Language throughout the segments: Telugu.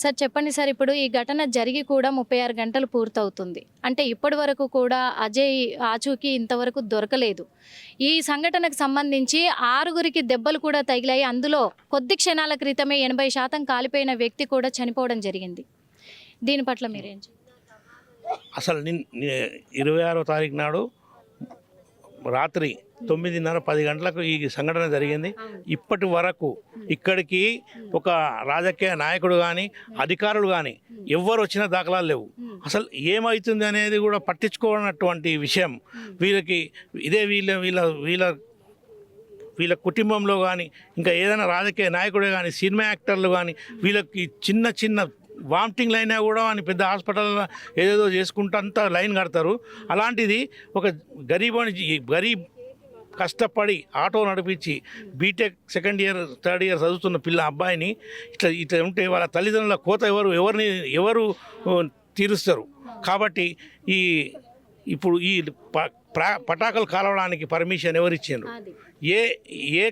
సార్ చెప్పండి సార్ ఇప్పుడు ఈ ఘటన జరిగి కూడా ముప్పై ఆరు గంటలు పూర్తవుతుంది. అంటే ఇప్పటి వరకు కూడా అజయ్ ఆచూకీ ఇంతవరకు దొరకలేదు. ఈ సంఘటనకు సంబంధించి ఆరుగురికి దెబ్బలు కూడా తగిలాయి. అందులో కొద్ది క్షణాల క్రితమే ఎనభై శాతం కాలిపోయిన వ్యక్తి కూడా చనిపోవడం జరిగింది. దీని పట్ల మీరేం అసలు ఇరవై ఆరో తారీఖు నాడు రాత్రి తొమ్మిదిన్నర పది గంటలకు ఈ సంఘటన జరిగింది. ఇప్పటి వరకు ఇక్కడికి ఒక రాజకీయ నాయకుడు కానీ అధికారులు కానీ ఎవ్వరు వచ్చిన దాఖలాలు లేవు. అసలు ఏమవుతుంది అనేది కూడా పట్టించుకోనటువంటి విషయం. వీళ్ళకి ఇదే వీళ్ళ వీళ్ళ వీళ్ళ వీళ్ళ కుటుంబంలో కానీ ఇంకా ఏదైనా రాజకీయ నాయకుడే కానీ సినిమా యాక్టర్లు కానీ వీళ్ళకి చిన్న చిన్న వామిటింగ్లు అయినా కూడా అని పెద్ద హాస్పిటల్లో ఏదేదో చేసుకుంటూ అంతా లైన్ కడతారు. అలాంటిది ఒక గరీబ్ అని గరీబ్ కష్టపడి ఆటో నడిపించి BTech second year third year చదువుతున్న పిల్ల అబ్బాయిని ఇట్లా ఇట్లా ఉంటే వాళ్ళ తల్లిదండ్రుల కోత ఎవరు ఎవరిని ఎవరు తీరుస్తారు. కాబట్టి ఈ ఇప్పుడు ఈ ప- ప్రా- పటాకులు కాలవడానికి పర్మిషన్ ఎవరు ఇచ్చిండ్రు అది. ఏ ఏ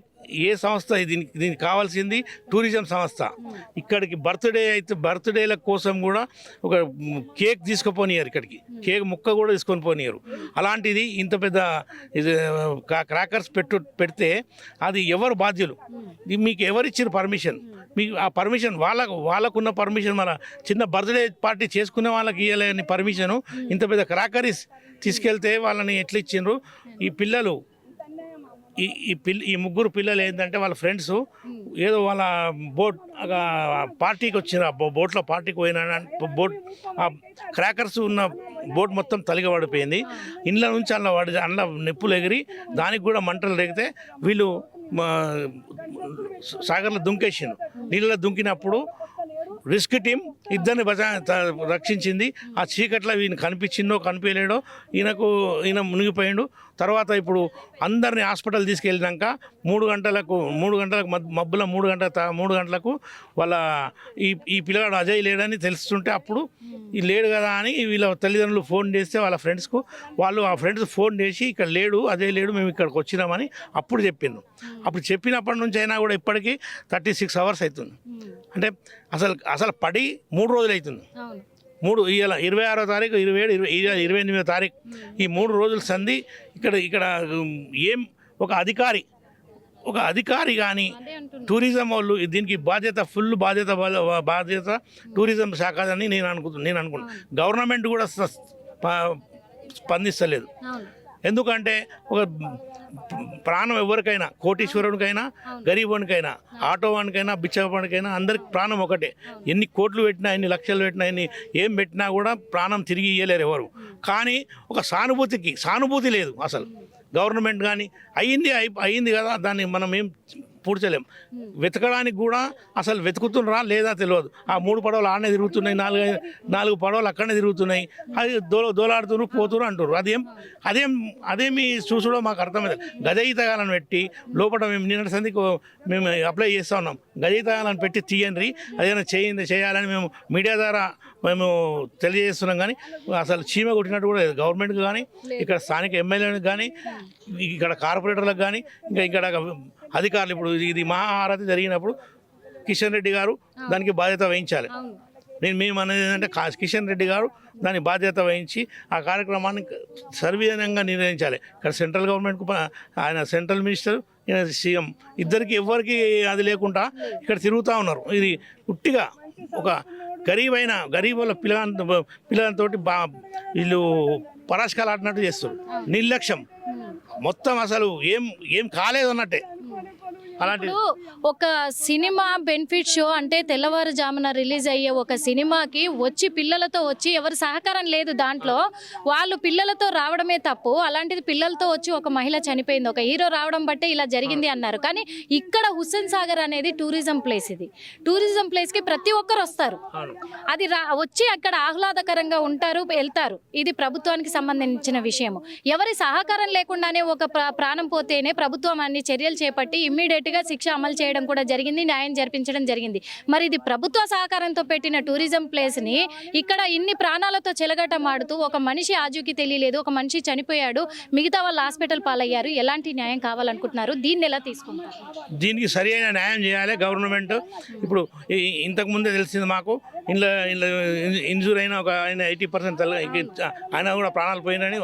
ఏ సంస్థ దీనికి దీనికి కావాల్సింది? టూరిజం సంస్థ. ఇక్కడికి బర్త్డే అయితే బర్త్డేల కోసం కూడా ఒక కేక్ తీసుకుపోనియరు ఇక్కడికి. కేక్ ముక్క కూడా తీసుకొని పోనీయరు అలాంటిది ఇంత పెద్ద ఇది, క్రాకర్స్ పెట్టు పెడితే అది ఎవరు బాధ్యులు? మీకు ఎవరు ఇచ్చిన పర్మిషన్ మీకు ఆ పర్మిషన్ వాళ్ళకు వాళ్ళకున్న పర్మిషన్ మన చిన్న బర్త్డే పార్టీ చేసుకునే వాళ్ళకి ఇవ్వలేని పర్మిషను ఇంత పెద్ద క్రాకరీస్ తీసుకెళ్తే వాళ్ళని ఎట్లా ఇచ్చిండ్రు? ఈ పిల్లలు ఈ ఈ పిల్ల ఈ ముగ్గురు పిల్లలు ఏంటంటే వాళ్ళ ఫ్రెండ్స్ ఏదో వాళ్ళ బోట్ పార్టీకి వచ్చిన బోట్లో పార్టీకి పోయిన బోట్ ఆ క్రాకర్స్ ఉన్న బోట్ మొత్తం తలిగ పడిపోయింది. ఇండ్ల నుంచి అలా పడి అందులో నిప్పులు ఎగిరి దానికి కూడా మంటలు రేగితే వీళ్ళు సాగర్లో దుంకేసాను నీళ్ళలో దుంకినప్పుడు రిస్క్ టీం ఇద్దరిని బజా త- రక్షించింది. ఆ చీకట్లో ఈయన కనిపించిందో కనిపించలేడో ఈయనకు ఈయన మునిగిపోయాడు. తర్వాత ఇప్పుడు అందరిని హాస్పిటల్ తీసుకెళ్ళినాక మూడు గంటలకు మూడు గంటలకు మబ్బుల మూడు గంటల త- మూడు గంటలకు వాళ్ళ ఈ ఈ పిల్లగాడు అజయ్ లేడని తెలుస్తుంటే అప్పుడు ఈ లేడు కదా అని వీళ్ళ తల్లిదండ్రులు ఫోన్ చేస్తే వాళ్ళ ఫ్రెండ్స్కు వాళ్ళు ఆ ఫ్రెండ్స్ ఫోన్ చేసి ఇక్కడ లేడు అజయ్ లేడు మేము ఇక్కడికి వచ్చినామని అప్పుడు చెప్పిండు అప్పుడు చెప్పినప్పటి నుంచి అయినా కూడా ఇప్పటికీ థర్టీ సిక్స్ అవర్స్ అవుతుంది. అంటే అసలు అసలు పడి మూడు రోజులు అవుతుంది మూడు ఇవాళ ఇరవై ఆరో తారీఖు ఇరవై ఏడు ఇరవై ఇరవై ఎనిమిదో తారీఖు. ఈ మూడు రోజుల సంధి ఇక్కడ ఇక్కడ ఏం ఒక అధికారి ఒక అధికారి కానీ టూరిజం వాళ్ళు దీనికి బాధ్యత ఫుల్ బాధ్యత బాధ్యత టూరిజం శాఖ అని నేను అనుకుంటున్నాను నేను అనుకుంటున్నాను గవర్నమెంట్ కూడా స్ప- స్ప- స్పందిస్తలేదు. ఎందుకంటే ఒక ప్రాణం ఎవరికైనా కోటీశ్వరునికైనా గరీబునికైనా ఆటో వానికైనా బిచ్చవానికైనా అందరికి ప్రాణం ఒకటే. ఎన్ని కోట్లు పెట్టినా ఎన్ని లక్షలు పెట్టినా ఎన్ని ఏం పెట్టినా కూడా ప్రాణం తిరిగి ఇయ్యలేరు ఎవరు. కానీ ఒక సానుభూతికి సానుభూతి లేదు అసలు. గవర్నమెంట్ కానీ అయ్యింది అయి- అయ్యింది కదా దాన్ని మనం ఏం పూడ్చలేం. వెతకడానికి కూడా అసలు వెతుకుతున్నారా లేదా తెలియదు. ఆ మూడు పడవలు ఆడనే తిరుగుతున్నాయి నాలుగు నాలుగు పడవలు అక్కడనే తిరుగుతున్నాయి. అది దోల దోలాడుతున్నారు పోతున్నారు అంటారు అదేం అదేం అదేమి చూసుడో మాకు అర్థమైంది. గజయితగాలను పెట్టి లోపల మేము నిన్నటి సందికి మేము అప్లై చేస్తూ ఉన్నాం. గజయితగాలను పెట్టి తీయండి అదేమైనా చేయండి చేయాలని మేము మీడియా ద్వారా మేము తెలియజేస్తున్నాం కానీ అసలు చీమ కొట్టినట్టు కూడా లేదు. గవర్నమెంట్కి కానీ ఇక్కడ స్థానిక ఎమ్మెల్యేలకు కానీ ఇక్కడ కార్పొరేటర్లకు కానీ ఇంకా ఇక్కడ అధికారులు ఇప్పుడు ఇది మహాహారతి జరిగినప్పుడు కిషన్ రెడ్డి గారు దానికి బాధ్యత వహించాలి. నేను మేము అనేది ఏంటంటే కా- కిషన్ రెడ్డి గారు దాని బాధ్యత వహించి ఆ కార్యక్రమాన్ని సర్వీనంగా నిర్వహించాలి. ఇక్కడ సెంట్రల్ గవర్నమెంట్కు ఆయన సెంట్రల్ మినిస్టర్ సీఎం ఇద్దరికి ఎవరికి అది లేకుండా ఇక్కడ తిరుగుతూ ఉన్నారు. ఇది ఉట్టిగా ఒక గరీబైన గరీబ్ వాళ్ళ పిల్లల పిల్లలతో బా వీళ్ళు పరాశకాలు ఆడినట్టు చేస్తారు. నిర్లక్ష్యం. మొత్తం అసలు ఏం ఏం కాలేదు అన్నట్టే అలాంటి ఒక సినిమా బెనిఫిట్ షో అంటే తెల్లవారుజామున రిలీజ్ అయ్యే ఒక సినిమాకి వచ్చి పిల్లలతో వచ్చి ఎవరు సహకారం లేదు దాంట్లో వాళ్ళు పిల్లలతో రావడమే తప్పు. అలాంటిది పిల్లలతో వచ్చి ఒక మహిళ చనిపోయింది. ఒక హీరో రావడం బట్టే ఇలా జరిగింది అన్నారు. కానీ ఇక్కడ హుస్సేన్ సాగర్ అనేది టూరిజం ప్లేస్ ఇది. టూరిజం ప్లేస్కి ప్రతి ఒక్కరు వస్తారు. అది రా వచ్చి అక్కడ ఆహ్లాదకరంగా ఉంటారు వెళ్తారు. ఇది ప్రభుత్వానికి సంబంధించిన విషయము. ఎవరి సహకారం లేకుండానే ఒక ప్ర- ప్రాణం పోతేనే ప్రభుత్వం అన్ని చర్యలు చేపట్టి ఇమ్మీడియట్ ఇమ్మీడియట్గా శిక్ష అమలు చేయడం కూడా జరిగింది న్యాయం జరిపించడం జరిగింది. మరి ఇది ప్రభుత్వ సహకారంతో పెట్టిన టూరిజం ప్లేస్ని ఇక్కడ ఇన్ని ప్రాణాలతో చెలగటమాడుతూ ఒక మనిషి ఆజూకి తెలియలేదు ఒక మనిషి చనిపోయాడు మిగతా వాళ్ళు హాస్పిటల్ పాలయ్యారు ఎలాంటి న్యాయం కావాలనుకుంటున్నారు? దీన్ని ఎలా తీసుకుంటారు? దీనికి సరి న్యాయం చేయాలి గవర్నమెంట్. ఇప్పుడు ఈ- ఇంతకు ముందే తెలిసింది మాకు ఇంట్లో ఇంట్లో ఇంజూర్ అయిన ఒక ఆయన ఎయిటీ పర్సెంట్ ఆయన కూడా ప్రాణాలు పోయినని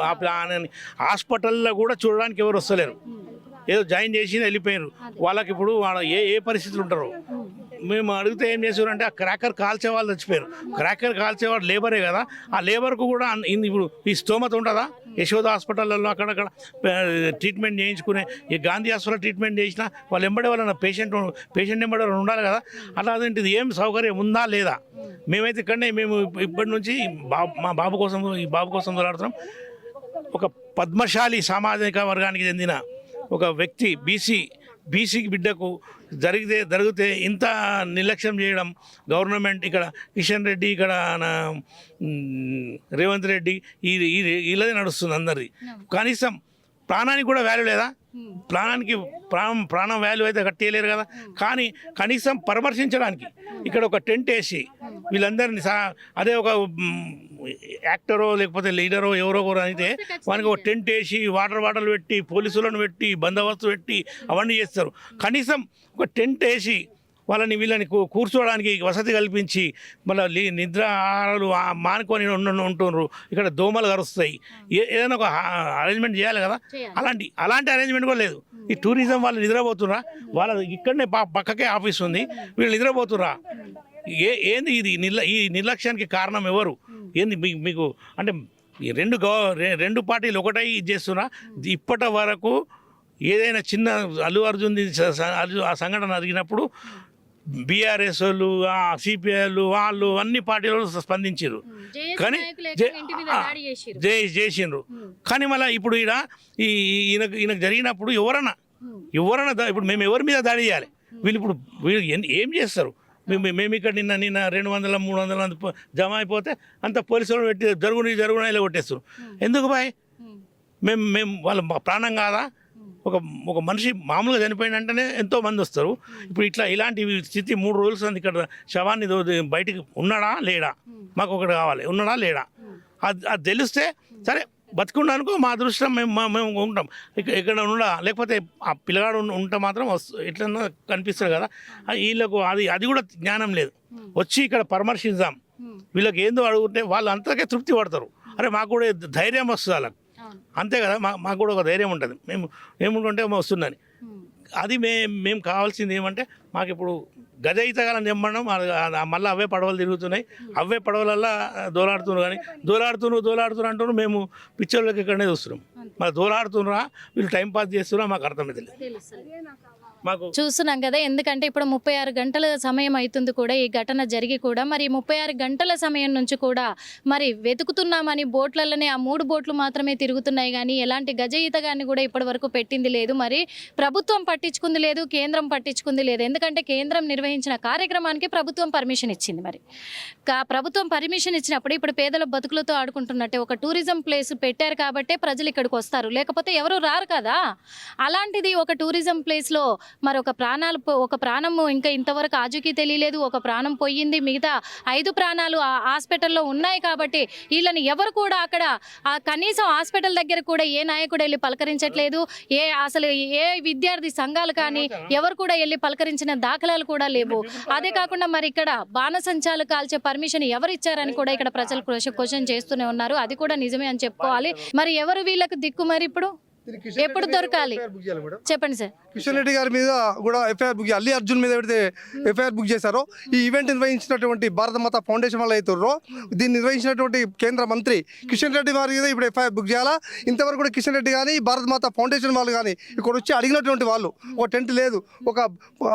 హాస్పిటల్లో కూడా చూడడానికి ఎవరు వస్తలేరు. ఏదో జాయిన్ చేసి వెళ్ళిపోయారు వాళ్ళకి ఇప్పుడు వాళ్ళ ఏ ఏ పరిస్థితులు ఉంటారు. మేము అడిగితే ఏం చేసారంటే ఆ క్రాకర్ కాల్చే వాళ్ళు చచ్చిపోయారు. క్రాకర్ కాల్చేవాడు లేబరే కదా. ఆ లేబర్కు కూడా ఇప్పుడు ఈ స్తోమత ఉంటుందా? యశోద హాస్పిటల్లో అక్కడక్కడ ట్రీట్మెంట్ చేయించుకునే ఈ గాంధీ హాస్పిటల్ ట్రీట్మెంట్ చేసినా వాళ్ళు ఎంబడే వాళ్ళ పేషెంట్ పేషెంట్ ఎంబడే వాళ్ళు ఉండాలి కదా. అలా అదేంటిది ఏం సౌకర్యం ఉందా లేదా? మేమైతే ఇక్కడనే మేము ఇప్ప- ఇప్పటి నుంచి బాబు మా బాబు కోసం ఈ బాబు కోసం దొరాడుతున్నాం ఒక పద్మశాలి సామాజిక వర్గానికి చెందిన ఒక వ్యక్తి బీసీ బీసీ బిడ్డకు జరిగితే జరిగితే ఇంత నిర్లక్ష్యం చేయడం గవర్నమెంట్ ఇక్కడ కిషన్ రెడ్డి ఇక్కడ రేవంత్ రెడ్డి ఈ వీళ్ళదే నడుస్తుంది అందరిది. కనీసం ప్రాణానికి కూడా వాల్యూ లేదా? ప్రాణానికి ప్రాణం ప్రాణం వాల్యూ అయితే కట్టేయలేరు కదా. కానీ కనీసం పరామర్శించడానికి ఇక్కడ ఒక టెంట్ వేసి వీళ్ళందరినీ అదే ఒక యాక్టరో లేకపోతే లీడరో ఎవరో ఒకరు అయితే వానికి ఒక టెంట్ వేసి వాటర్ బాటిల్ పెట్టి పోలీసులను పెట్టి బందోబస్తు పెట్టి అవన్నీ చేస్తారు. కనీసం ఒక టెంట్ వేసి వాళ్ళని వీళ్ళని కూర్చోవడానికి వసతి కల్పించి మళ్ళీ నిద్ర ఆహారాలు మానుకొని ఉంటున్నారు ఇక్కడ దోమలు కరుస్తాయి. ఏ- ఏదైనా ఒక అరేంజ్మెంట్ చేయాలి కదా. అలాంటి అలాంటి అరేంజ్మెంట్ కూడా లేదు. ఈ టూరిజం వాళ్ళు నిద్రపోతురా వాళ్ళ ఇక్కడనే పక్కకే ఆఫీస్ ఉంది. వీళ్ళు నిద్రపోతురా ఏ ఏంది ఇది? నిర్ల ఈ నిర్లక్ష్యానికి కారణం ఎవరు? ఏంది మీ- మీకు అంటే ఈ రెండు గవ రెండు పార్టీలు ఒకటై ఇది చేస్తున్నా. ఇప్పటి వరకు ఏదైనా చిన్న అల్లు అర్జున్ ఆ సంఘటన జరిగినప్పుడు బీఆర్ఎస్ వాళ్ళు సిపిఐలు వాళ్ళు అన్ని పార్టీలు స్పందించారు కానీ జే- చేసిండ్రు కానీ మళ్ళీ ఇప్పుడు ఈడ ఈ ఈయనకు ఈయనకు జరిగినప్పుడు ఎవరన్నా ఎవరన్నా ఇప్పుడు మేము ఎవరి మీద దాడి చేయాలి? వీళ్ళు ఇప్పుడు వీళ్ళు ఏం చేస్తారు? మేము మేము ఇక్కడ నిన్న నిన్న రెండు వందల మూడు వందల జమ అయిపోతే అంత పోలీసులు పెట్టి జరుగుని జరుగున ఇలా కొట్టేస్తారు ఎందుకు బాయ్? మేము మేము వాళ్ళ ప్రాణం కాదా? ఒక ఒక మనిషి మామూలుగా చనిపోయిన వెంటనే ఎంతో మంది వస్తారు. ఇప్పుడు ఇట్లా ఇలాంటి స్థితి మూడు రోజులు ఉంది. ఇక్కడ శవాన్ని బయటికి ఉన్నాడా? లేడా? మాకు ఒకటి కావాలి. ఉన్నాడా? లేడా? అది అది తెలిస్తే సరే బతుకున్నానుకో మా అదృష్టం మేము మా- మేము ఉంటాం. ఇక- ఇక్కడ ఉండా లేకపోతే ఆ పిల్లగాడు ఉంటే మాత్రం వస్తు ఎట్లన్నా కనిపిస్తారు కదా. వీళ్ళకు అది అది కూడా జ్ఞానం లేదు. వచ్చి ఇక్కడ పరామర్శిద్దాం వీళ్ళకి ఏందో అడుగుతే వాళ్ళు అంతకే తృప్తి పడతారు. అరే మాకు కూడా ధైర్యం వస్తుంది వాళ్ళకి. అంతే కదా మా మాకు కూడా ఒక ధైర్యం ఉంటుంది. మేము ఏముంటుంటే వస్తుందని. అది మే మేము కావాల్సింది ఏమంటే మాకు ఇప్పుడు గజ ఈతగాలని చెప్పడం మళ్ళీ అవే పడవలు తిరుగుతున్నాయి. అవే పడవలల్లా దోలాడుతున్నారు కానీ దోలాడుతున్నారు దోలాడుతున్నారు అంటున్నారు మేము పిక్చర్లకి ఇక్కడనే చూస్తున్నాం. మరి దోలాడుతున్నారా? వీళ్ళు టైం పాస్ చేస్తున్నారా? మాకు అర్థమైతే మాకు చూస్తున్నాం కదా ఎందుకంటే ఇప్పుడు ముప్పై ఆరు గంటల సమయం అవుతుంది కూడా ఈ ఘటన జరిగి కూడా. మరి ముప్పై ఆరు గంటల సమయం నుంచి కూడా మరి వెతుకుతున్నామని బోట్లలోనే ఆ మూడు బోట్లు మాత్రమే తిరుగుతున్నాయి కానీ ఎలాంటి గజ ఈతగాన్ని కూడా ఇప్పటి వరకు పెట్టింది లేదు. మరి ప్రభుత్వం పట్టించుకుంది లేదు కేంద్రం పట్టించుకుంది లేదు. ఎందుకంటే కేంద్రం నిర్వహించిన కార్యక్రమానికి ప్రభుత్వం పర్మిషన్ ఇచ్చింది మరి. కా ప్రభుత్వం పర్మిషన్ ఇచ్చినప్పుడు ఇప్పుడు పేదల బతుకులతో ఆడుకుంటున్నట్టే ఒక టూరిజం ప్లేస్ పెట్టారు కాబట్టే ప్రజలు ఇక్కడికి వస్తారు. లేకపోతే ఎవరు రారు కదా. అలాంటిది ఒక టూరిజం ప్లేస్లో మరి ఒక ప్రాణాలు ఒక ప్రాణము ఇంకా ఇంతవరకు ఆజుకి తెలియలేదు. ఒక ప్రాణం పోయింది. మిగతా ఐదు ప్రాణాలు ఆ హాస్పిటల్లో ఉన్నాయి కాబట్టి వీళ్ళని ఎవరు కూడా అక్కడ ఆ కనీసం హాస్పిటల్ దగ్గర కూడా ఏ నాయకుడు వెళ్ళి పలకరించట్లేదు. ఏ అసలు ఏ విద్యార్థి సంఘాలు కానీ ఎవరు కూడా వెళ్ళి పలకరించిన దాఖలాలు కూడా లేవు. అదే కాకుండా మరి ఇక్కడ బాణసంచాలు కాల్చే పర్మిషన్ ఎవరు ఇచ్చారని కూడా ఇక్కడ ప్రజలు క్వశ్చన్ చేస్తూనే ఉన్నారు. అది కూడా నిజమే అని చెప్పుకోవాలి. మరి ఎవరు వీళ్ళకు దిక్కు మరి ఇప్పుడు? ఎప్పుడు దొరకాలి? చెప్పండి సార్. కిషన్ రెడ్డి గారి మీద కూడా ఎఫ్ఐఆర్ బుక్. అల్లి అర్జున్ మీద ఎవరైతే ఎఫ్ఐఆర్ బుక్ చేశారో ఈ ఈవెంట్ నిర్వహించినటువంటి భారత మాత ఫౌండేషన్ వాళ్ళు అవుతారో దీన్ని నిర్వహించినటువంటి కేంద్ర మంత్రి కిషన్ రెడ్డి వారి మీద ఇప్పుడు ఎఫ్ఐఆర్ బుక్ చేయాలా? ఇంతవరకు కూడా కిషన్ రెడ్డి కానీ భారత మాత ఫౌండేషన్ వాళ్ళు కానీ ఇక్కడ వచ్చి అడిగినటువంటి వాళ్ళు ఒక టెంట్ లేదు ఒక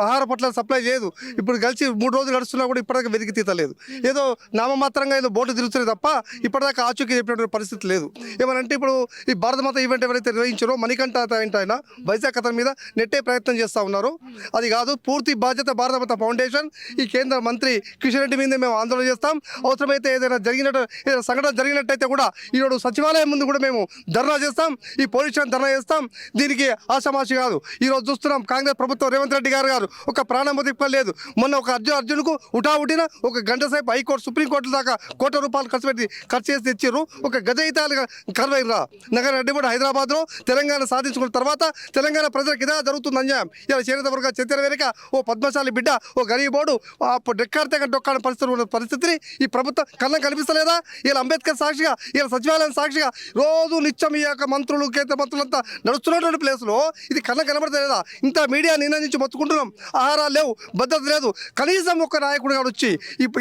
ఆహార పట్ల సప్లై లేదు ఇప్పుడు కలిసి మూడు రోజులు గడుస్తున్నా కూడా ఇప్పటిదాకా వెతికి తీతలేదు. ఏదో నామమాత్రంగా ఏదో బోటు తిరుగుతున్నాయి తప్ప ఇప్పటిదాకా ఆచూకీ చెప్పినటువంటి పరిస్థితి లేదు. ఏమనంటే ఇప్పుడు ఈ భారత మాత ఈవెంట్ ఎవరైతే నిర్వహించారో నిర్వహించారో మణికంఠ ఏంటి ఆయన వైజాగ్ కథ మీద నెట్టే ప్రయత్నం చేస్తూ ఉన్నారు. అది కాదు పూర్తి బాధ్యత భారత ఫౌండేషన్. ఈ కేంద్ర మంత్రి కిషన్ రెడ్డి మీద మేము ఆందోళన చేస్తాం. అవసరమైతే ఏదైనా జరిగినట్టు ఏదైనా సంఘటన జరిగినట్టయితే కూడా ఈరోజు సచివాలయం ముందు కూడా మేము ధర్నా చేస్తాం. ఈ పోలీస్ స్టేషన్ ధర్నా చేస్తాం. దీనికి ఆషామాషి కాదు. ఈరోజు చూస్తున్నాం కాంగ్రెస్ ప్రభుత్వం రేవంత్ రెడ్డి గారు గారు ఒక ప్రాణం లేదు మొన్న ఒక అర్జున్ అర్జున్కు ఉటావుటిన ఒక గంట సేపు హైకోర్టు సుప్రీంకోర్టు దాకా కోట్ల రూపాయలు ఖర్చు పెట్టి ఖర్చు చేసి తెచ్చారు ఒక గజయితాలుగా కరువైరా నగర రెడ్డి కూడా హైదరాబాద్లో తెలంగాణ సాధించుకున్న తర్వాత తెలంగాణ ప్రజలకు ఇదే జరుగుతుంది అన్యాయం ఇలా చేనేత వర్గ చరిత్ర వెనుక ఓ పద్మశాలి బిడ్డ ఓ గరీబోడు ఆ డెక్కాడితే డొక్కాడ పరిస్థితి ఉన్న పరిస్థితిని ఈ ప్రభుత్వం కళ్ళం కనిపిస్తలేదా? ఇలా అంబేద్కర్ సాక్షిగా ఇలా సచివాలయం సాక్షిగా రోజు నిత్యం ఈ యొక్క మంత్రులు కేంద్ర మంత్రులంతా నడుస్తున్నటువంటి ప్లేస్లో ఇది కళ్ళం కనబడతలేదా? ఇంత మీడియా నిన్న మొత్తుకుంటున్నాం ఆహారాలు లేవు భద్రత లేదు. కనీసం ఒక నాయకుడు వచ్చి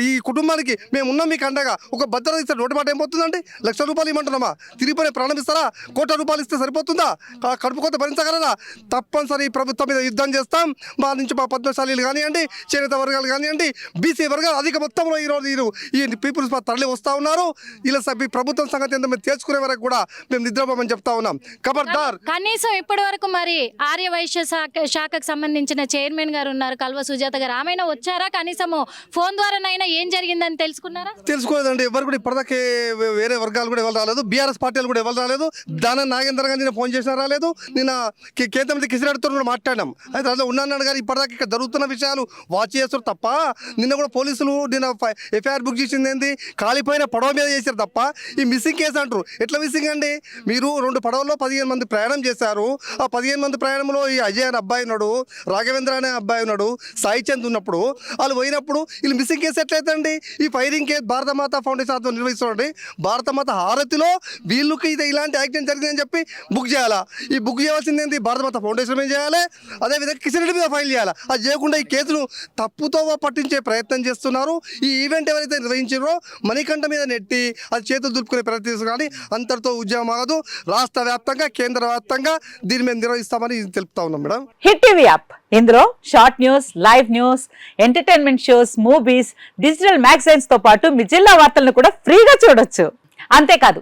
ఈ కుటుంబానికి మేము ఉన్నాం మీకు అండగా. ఒక భద్రత ఇస్తే నోటి మాట ఏం పోతుందండి? లక్ష రూపాయలు ఇవ్వమంటున్నామా తిరిగిపోయి ప్రారంభిస్తారా ఇస్తారా? కోట్ల రూపాయలు ఇస్తే సరిపోతుంది? కా- కడుపు కొత్త భరించగలరా? తప్పనిసరి ఈ ప్రభుత్వం మీద యుద్ధం చేస్తాం. మా నుంచి మా పద్మశాలీలు కానివ్వండి చేనేత వర్గాలు కానివ్వండి బీసీ వర్గాలు అధిక మొత్తంలో ఈరోజు వీరు ఈ పీపుల్స్ మా తరలి వస్తూ ఉన్నారు. ఇలా స- ఈ ప్రభుత్వం సంగతి ఏంటో మేము తేల్చుకునే వరకు కూడా మేము నిద్రపోమని చెప్తా ఉన్నాం. ఖబర్దార్ కనీసం ఇప్పటి వరకు మరి ఆర్య వైశ్య శాఖ శాఖకు సంబంధించిన చైర్మన్ గారు ఉన్నారు. కల్వ సుజాత గారు. ఆమె వచ్చారా? కనీసము ఫోన్ ద్వారానైనా ఏం జరిగిందని తెలుసుకున్నారా? తెలుసుకోలేదండి. ఎవరు కూడా ఇప్పటిదాకే వేరే వర్గాలు కూడా ఎవరు రాలేదు. బీఆర్ఎస్ పార్టీలు కూడా ఎవరు రాలేదు. దాన నాగేంద్ర గారు నిన్న ఫోన్ చేసినా రాలేదు. నిన్న కేంద్ర మంత్రి కిషన్ రెడ్డితో కూడా అయితే అందులో ఉన్నాడు గారు ఇప్పటిదాకా ఇక్కడ జరుగుతున్న విషయాలు వాచ్ చేస్తారు తప్ప నిన్న కూడా పోలీసులు నిన్న ఎఫ్ఐఆర్ బుక్ చేసింది ఏంది? కాలిపోయిన పడవ మీద చేశారు తప్ప ఈ మిస్సింగ్ కేసు అంటారు. ఎట్లా మిస్సింగ్ అండి? మీరు రెండు పడవల్లో పదిహేను మంది ప్రయాణం చేశారు. ఆ పదిహేను మంది ప్రయాణంలో ఈ అజయ్ అనే అబ్బాయి ఉన్నాడు రాఘవేంద్ర అనే అబ్బాయి ఉన్నాడు సాయి చంద్ ఉన్నప్పుడు వాళ్ళు పోయినప్పుడు వీళ్ళు మిస్సింగ్ కేసు ఎట్లయితండి ఈ ఫైరింగ్ కేసు భారత మాత ఫౌండేషన్ ఆధ్వర్యం నిర్వహిస్తుండీ భారత మాత హారతిలో వీళ్ళకి ఇది ఇలాంటి యాక్సిడెంట్ జరిగిందని చెప్పి బుక్ చేయాలా? ఈ బుక్ చేయాల్సింది ఏంటి భారత మాత ఫౌండేషన్ మీద చేయాలి? అదేవిధంగా కిషన్ రెడ్డి మీద ఫైల్ చేయాలి? అది చేయకుండా ఈ కేసును తప్పుతో పట్టించే ప్రయత్నం చేస్తున్నారు. ఈ ఈవెంట్ ఎవరైతే నిర్వహించారో మణికంఠ మీద నెట్టి అది చేతులు దులుపుకునే ప్రయత్నం కానీ అంతటితో ఉద్యమం ఆగదు. రాష్ట్ర వ్యాప్తంగా కేంద్ర వ్యాప్తంగా దీని మీద నిర్వహిస్తామని తెలుపుతా ఉన్నాం మేడం. Hit TV app. ఇందులో short news live news entertainment shows movies digital మ్యాగజైన్స్తో పాటు మీ జిల్లా వార్తలను కూడా ఫ్రీగా చూడొచ్చు. అంతేకాదు